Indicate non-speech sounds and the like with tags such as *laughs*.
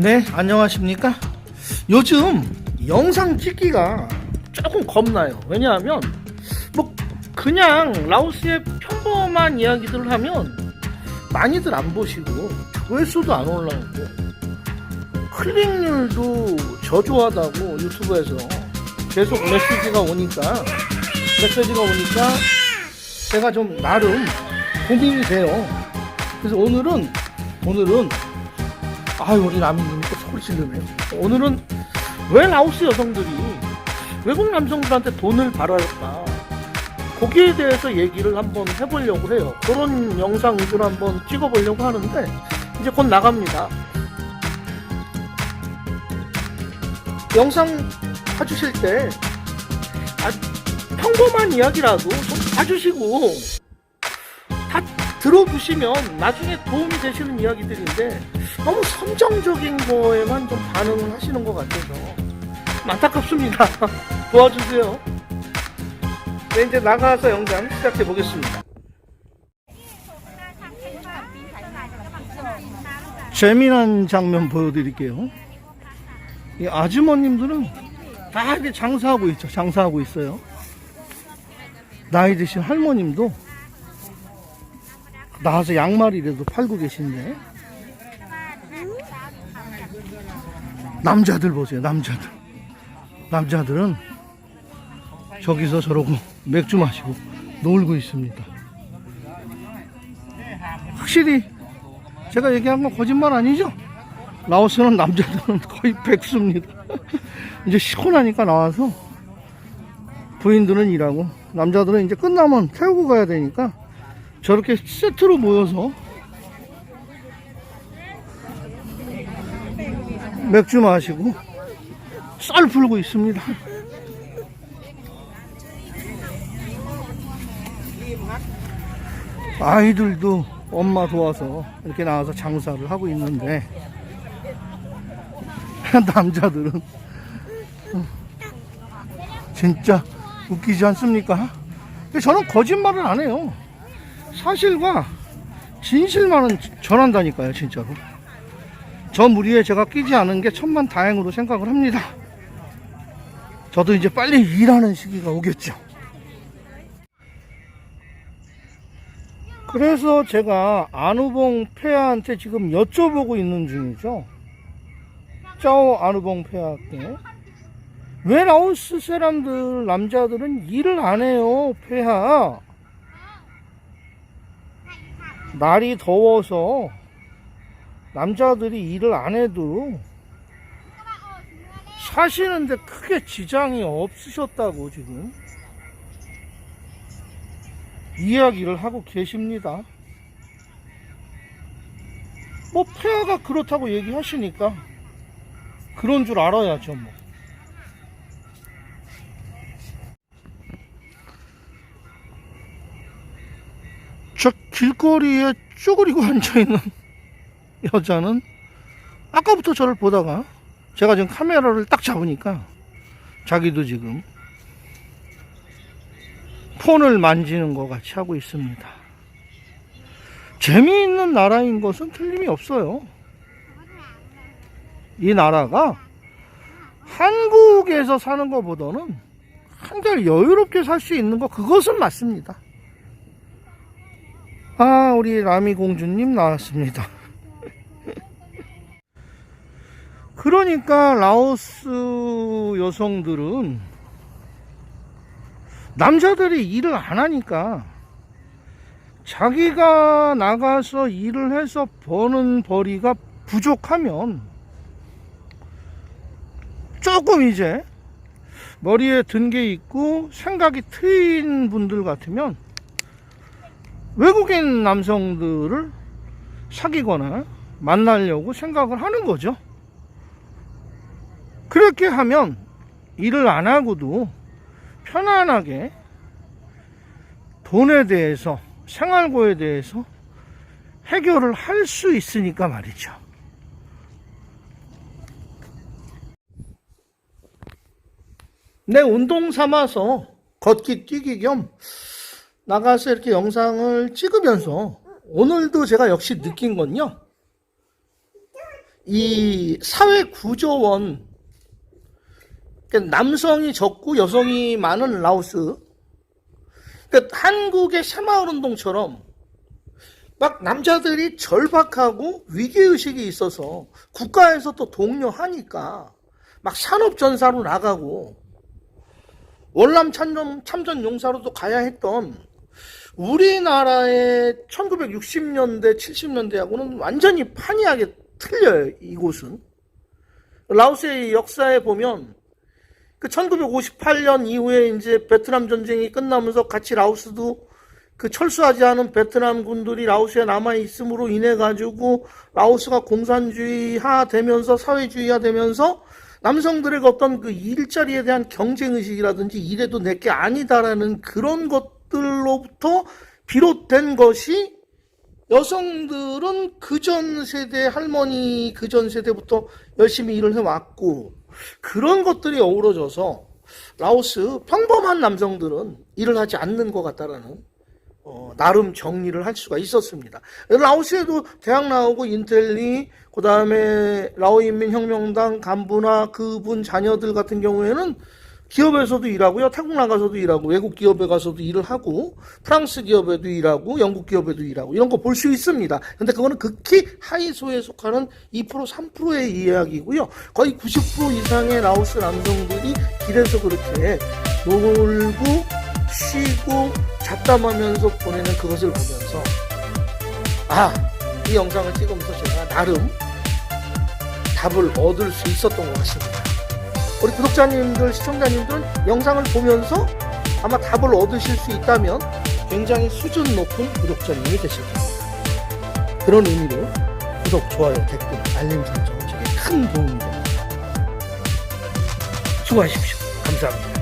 네, 안녕하십니까? 요즘 영상 찍기가 조금 겁나요. 왜냐하면, 뭐, 그냥 라오스의 평범한 이야기들을 하면 많이들 안 보시고, 조회수도 안 올라오고, 클릭률도 저조하다고 유튜브에서 계속 메시지가 오니까, 메시지가 오니까 제가 좀 나름 고민이 돼요. 그래서 오늘은, 오늘은 아유 우리 또 소리 지르네요 오늘은 왜 라오스 여성들이 외국 남성들한테 돈을 벌어할까? 거기에 대해서 얘기를 한번 해보려고 해요. 그런 영상 위주로 한번 찍어보려고 하는데 이제 곧 나갑니다. 영상 봐주실 때 아, 평범한 이야기라도 좀 봐주시고 다 들어보시면 나중에 도움이 되시는 이야기들인데 너무 선정적인 거에만 좀 반응을 하시는 것 같아서 좀 안타깝습니다. *laughs* 도와주세요. 네, 이제 나가서 영상 시작해 보겠습니다. 재미난 장면 보여드릴게요. 이 아주머님들은 다 이렇게 장사하고 있죠. 장사하고 있어요. 나이 드신 할머님도 나와서 양말이라도 팔고 계신데 남자들 보세요 남자들. 남자들은 저기서 저러고 맥주 마시고 놀고 있습니다. 확실히 제가 얘기한 건 거짓말 아니죠? 라오스는 남자들은 거의 백수입니다. *laughs* 이제 시원하니까 나와서 부인들은 일하고 남자들은 이제 끝나면 태우고 가야 되니까 저렇게 세트로 모여서 맥주 마시고 썰 풀고 있습니다. 아이들도 엄마 도와서 이렇게 나와서 장사를 하고 있는데 *laughs* 남자들은 진짜 웃기지 않습니까? 저는 거짓말을 안 해요. 사실과 진실만은 전한다니까요, 진짜로. 저 무리에 제가 끼지 않은 게 천만 다행으로 생각을 합니다. 저도 이제 빨리 일하는 시기가 오겠죠. 그래서 제가 안우봉 폐하한테 지금 여쭤보고 있는 중이죠. 짜오 안우봉 폐하한테. 왜 라오스 사람들, 남자들은 일을 안 해요, 폐하? 날이 더워서 남자들이 일을 안 해도 사시는데 크게 지장이 없으셨다고 지금 이야기를 하고 계십니다. 뭐 폐하가 그렇다고 얘기하시니까 그런 줄 알아야죠 뭐. 저 길거리에 쪼그리고 *laughs* 앉아있는 여자는 아까부터 저를 보다가 제가 지금 카메라를 딱 잡으니까 자기도 지금 폰을 만지는 것 같이 하고 있습니다. 재미있는 나라인 것은 틀림이 없어요. 이 나라가 한국에서 사는 것보다는 한결 여유롭게 살 수 있는 것 그것은 맞습니다. 아, 우리 라미 공주님 나왔습니다. 그러니까 라오스 여성들은 남자들이 일을 안 하니까 자기가 나가서 일을 해서 버는 벌이가 부족하면 조금 이제 머리에 든 게 있고 생각이 트인 분들 같으면 외국인 남성들을 사귀거나 만나려고 생각을 하는 거죠. 그렇게 하면 일을 안 하고도 편안하게 돈에 대해서 생활고에 대해서 해결을 할 수 있으니까 말이죠. 내 운동 삼아서 걷기 뛰기 겸 나가서 이렇게 영상을 찍으면서 오늘도 제가 역시 느낀 건요. 이 사회 구조원 그러니까 남성이 적고 여성이 많은 라오스 그러니까 한국의 새마을 운동처럼 막 남자들이 절박하고 위기의식이 있어서 국가에서 또 독려하니까 막 산업전사로 나가고 월남 참전, 참전 용사로도 가야 했던 우리나라의 1960년대, 70년대하고는 완전히 판이하게 틀려요, 이곳은. 라오스의 역사에 보면 그 1958년 이후에 이제 베트남 전쟁이 끝나면서 같이 라오스도 그 철수하지 않은 베트남 군들이 라오스에 남아 있음으로 인해 가지고 라오스가 공산주의화 되면서 사회주의화 되면서 남성들의 어떤 그 일자리에 대한 경쟁 의식이라든지 이래도 내게 아니다라는 그런 것들로부터 비롯된 것이 여성들은 그 전 세대 할머니 그 전 세대부터 열심히 일을 해왔고 그런 것들이 어우러져서 라오스 평범한 남성들은 일을 하지 않는 것 같다라는 어, 나름 정리를 할 수가 있었습니다. 라오스에도 대학 나오고 인텔리, 그 다음에 라오인민혁명당 간부나 그분 자녀들 같은 경우에는 기업에서도 일하고요. 태국 나가서도 일하고, 외국 기업에 가서도 일을 하고, 프랑스 기업에도 일하고, 영국 기업에도 일하고, 이런 거 볼 수 있습니다. 근데 그거는 극히 하이소에 속하는 2%, 3%의 이야기고요. 거의 90% 이상의 라오스 남성들이 길에서 그렇게 놀고, 쉬고, 잡담하면서 보내는 그것을 보면서, 아, 이 영상을 찍으면서 제가 나름 답을 얻을 수 있었던 것 같습니다. 우리 구독자님들, 시청자님들은 영상을 보면서 아마 답을 얻으실 수 있다면 굉장히 수준 높은 구독자님이 되실 겁니다. 그런 의미로 구독, 좋아요, 댓글, 알림 설정 제게 큰 도움이 됩니다. 수고하십시오. 감사합니다.